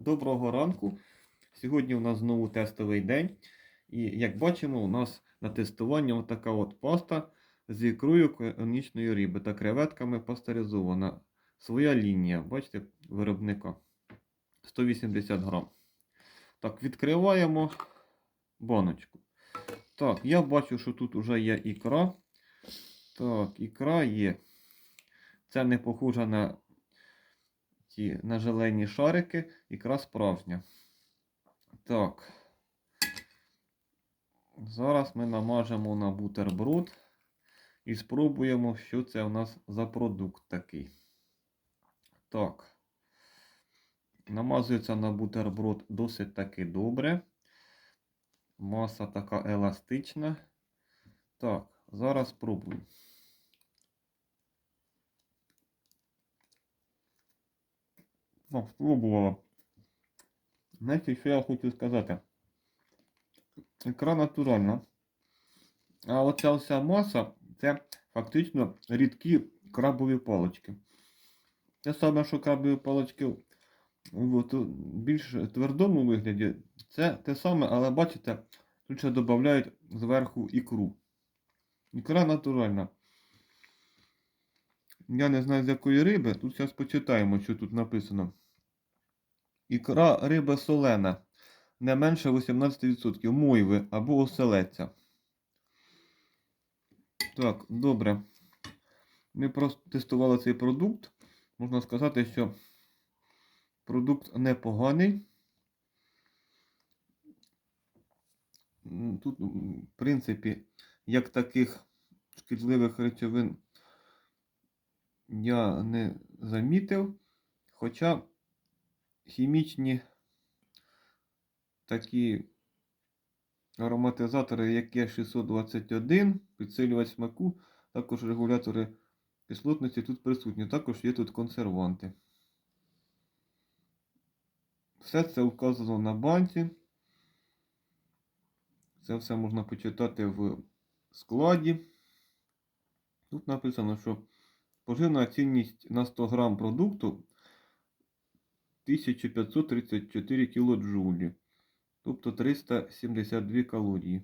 Доброго ранку. Сьогодні у нас знову тестовий день. І як бачимо, у нас на тестуванні така от паста з ікрою конічної риби та креветками пастеризована. Своя лінія, бачите, виробника 180 грам. Так, відкриваємо баночку. Так, я бачу, що тут вже є ікра. Так, ікра є. Це не похоже на ті на желені шарики, ікра справжня. Так. Зараз ми намажемо на бутерброд і спробуємо, що це у нас за продукт такий. Так. Намазується на бутерброд досить таки добре. Маса така еластична. Так, зараз спробую. Ну, спробувала. Знаєте, що я хочу сказати? Ікра натуральна. А оця вся маса це фактично рідкі крабові палички. Те саме, що крабові палички в більш твердому вигляді, це те саме, але бачите, тут ще додають зверху ікру. Ікра натуральна. Я не знаю з якої риби. Тут зараз почитаємо, що тут написано. Ікра риба солена. Не менше 18% мойви або оселеця. Так, добре. Ми просто тестували цей продукт. Можна сказати, що продукт непоганий. Тут, в принципі, як таких шкідливих речовин я не замітив. Хоча хімічні такі ароматизатори, як є 621, підсилювач смаку, також регулятори кислотності тут присутні. Також є тут консерванти. Все це вказано на банці. Це все можна почитати в складі. Тут написано, що поживна цінність на 100 грам продукту 1534 кілоджоулі, тобто 372 калорії.